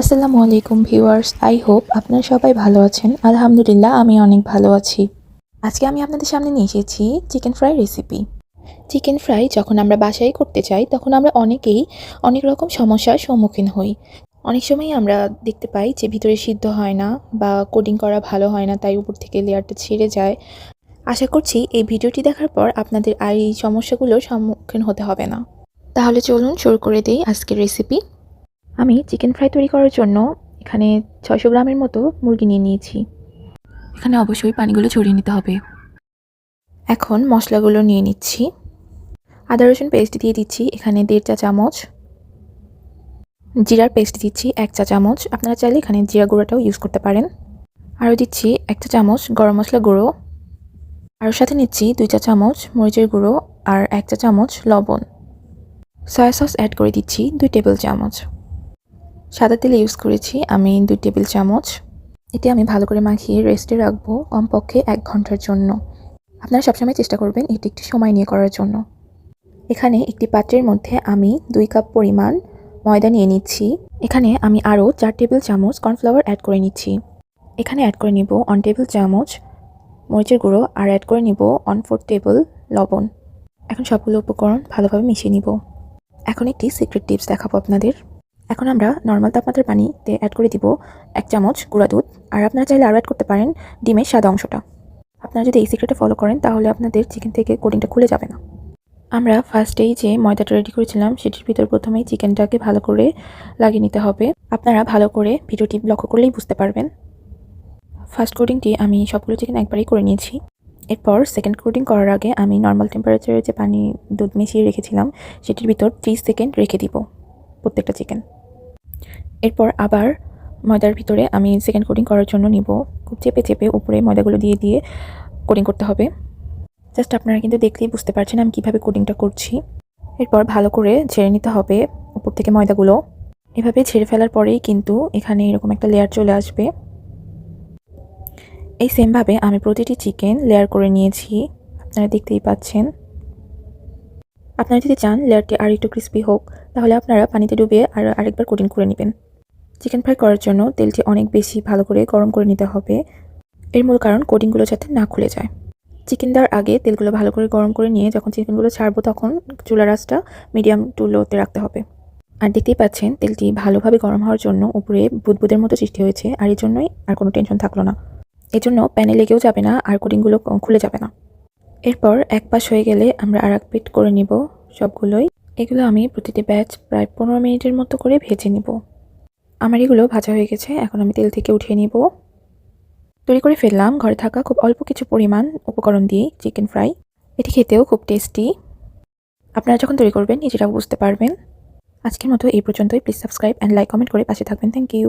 আসসালামু আলাইকুম viewers, I hope আপনারা সবাই ভালো আছেন। আলহামদুলিল্লাহ, আমি অনেক ভালো আছি। আজকে আমি আপনাদের সামনে নিয়ে এসেছি chicken fry recipe. Chicken fry যখন আমরা বাসায় করতে চাই, তখন আমরা অনেকেই অনেক রকম সমস্যার সম্মুখীন হই। অনেক সময় আমরা দেখতে পাই যে ভিতরে সিদ্ধ হয় না বা কোডিং করা ভালো হয় না, তাই উপর থেকে লেয়ারটা ছিঁড়ে যায়। আশা করছি এই ভিডিওটি দেখার পর আপনাদের আর এই সমস্যাগুলোর সম্মুখীন হতে হবে না। তাহলে চলুন শুরু করে দিই আজকের রেসিপি। আমি চিকেন ফ্রাই তৈরি করার জন্য এখানে ছয়শো গ্রামের মতো মুরগি নিয়ে নিয়েছি। এখানে অবশ্যই পানিগুলো ছড়িয়ে নিতে হবে। এখন মশলাগুলো নিয়ে নিচ্ছি। আদা রসুন পেস্ট দিয়ে দিচ্ছি এখানে দেড় চা চামচ। জিরার পেস্ট দিচ্ছি এক চা চামচ। আপনারা চাইলে এখানে জিরা গুঁড়োটাও ইউজ করতে পারেন। আরও দিচ্ছি এক চা চামচ গরম মশলা গুঁড়ো। আর সাথে নিচ্ছি দুই চা চামচ মরিচের গুঁড়ো আর এক চা চামচ লবণ। সয়া সস অ্যাড করে দিচ্ছি দুই টেবিল চামচ। সাদা তেল ইউজ করেছি আমি দুই টেবিল চামচ। এটি আমি ভালো করে মাখিয়ে রেস্টে রাখব কমপক্ষে এক ঘণ্টার জন্য। আপনারা সবসময় চেষ্টা করবেন এটি একটি সময় নিয়ে করার জন্য। এখানে একটি পাত্রের মধ্যে আমি দুই কাপ পরিমাণ ময়দা নিয়ে নিচ্ছি। এখানে আমি আরও চার টেবিল চামচ কর্নফ্লাওয়ার অ্যাড করে নিচ্ছি। এখানে অ্যাড করে নিব অন টেবিল চামচ মরিচের গুঁড়ো আর অ্যাড করে নিব অন ফোর টেবিল লবণ। এখন সবগুলো উপকরণ ভালোভাবে মিশিয়ে নিব। এখন একটি সিক্রেট টিপস দেখাবো আপনাদের। এখন আমরা নর্মাল তাপমাত্রার পানিতে অ্যাড করে দিব এক চামচ গুঁড়া দুধ। আর আপনারা চাইলে আরও অ্যাড করতে পারেন ডিমের সাদা অংশটা। আপনারা যদি এই সিক্রেটটা ফলো করেন, তাহলে আপনাদের চিকেন থেকে কোডিংটা খুলে যাবে না। আমরা ফার্স্টেই যে ময়দাটা রেডি করেছিলাম, সেটির ভিতর প্রথমেই চিকেনটাকে ভালো করে লাগিয়ে নিতে হবে। আপনারা ভালো করে ভিডিওটি লক্ষ্য করলেই বুঝতে পারবেন। ফার্স্ট কোডিংটি আমি সবগুলো চিকেন একবারই করে নিয়েছি। এরপর সেকেন্ড কোডিং করার আগে আমি নর্মাল টেম্পারেচারে যে পানি দুধ মিশিয়ে রেখেছিলাম, সেটির ভিতর ত্রিশ সেকেন্ড রেখে দিব প্রত্যেকটা চিকেন এরপর আবার ময়দার ভিতরে আমি সেকেন্ড কোডিং করার জন্য নিব। খুব চেপে চেপে উপরে ময়দাগুলো দিয়ে দিয়ে কোডিং করতে হবে। জাস্ট আপনারা কিন্তু দেখলেই বুঝতে পারছেন আমি কীভাবে কোডিংটা করছি। এরপর ভালো করে ঝেড়ে নিতে হবে উপর থেকে ময়দাগুলো। এভাবে ঝেড়ে ফেলার পরেই কিন্তু এখানে এরকম একটা লেয়ার চলে আসবে। এই সেমভাবে আমি প্রতিটি চিকেন লেয়ার করে নিয়েছি। আপনারা দেখতেই পাচ্ছেন। আপনারা যদি চান লেয়ারটি আর একটু ক্রিস্পি হোক, তাহলে আপনারা পানিতে ডুবিয়ে আর আরেকবার কোটিং করে নেবেন। চিকেন ফ্রাই করার জন্য তেলটি অনেক বেশি ভালো করে গরম করে নিতে হবে। এর মূল কারণ কোটিংগুলো যাতে না খুলে যায়। চিকেন দেওয়ার আগে তেলগুলো ভালো করে গরম করে নিয়ে যখন চিকেনগুলো ছাড়বো তখন চুলা রাসটা মিডিয়াম টু লোতে রাখতে হবে। আর দেখতেই পাচ্ছেন তেলটি ভালোভাবে গরম হওয়ার জন্য উপরে বুদবুদের মতো সৃষ্টি হয়েছে, আর এই জন্যই আর কোনো টেনশন থাকল না। এজন্য প্যানে লেগেও যাবে না আর কোটিংগুলো খুলে যাবে না। এরপর এক পাশ হয়ে গেলে আমরা আর এক পিট করে নিব সবগুলোই। এগুলো আমি প্রতিটি ব্যাচ প্রায় পনেরো মিনিটের মতো করে ভেজে নিব। আমার এগুলো ভাজা হয়ে গেছে, এখন আমি তেল থেকে উঠিয়ে নিব। তৈরি করে ফেললাম ঘরে থাকা খুব অল্প কিছু পরিমাণ উপকরণ দিয়ে চিকেন ফ্রাই। এটি খেতেও খুব টেস্টি। আপনারা যখন তৈরি করবেন, নিজেরাও বুঝতে পারবেন। আজকের মতো এই পর্যন্তই। Please subscribe and like comment করে পাশে থাকবেন। Thank you.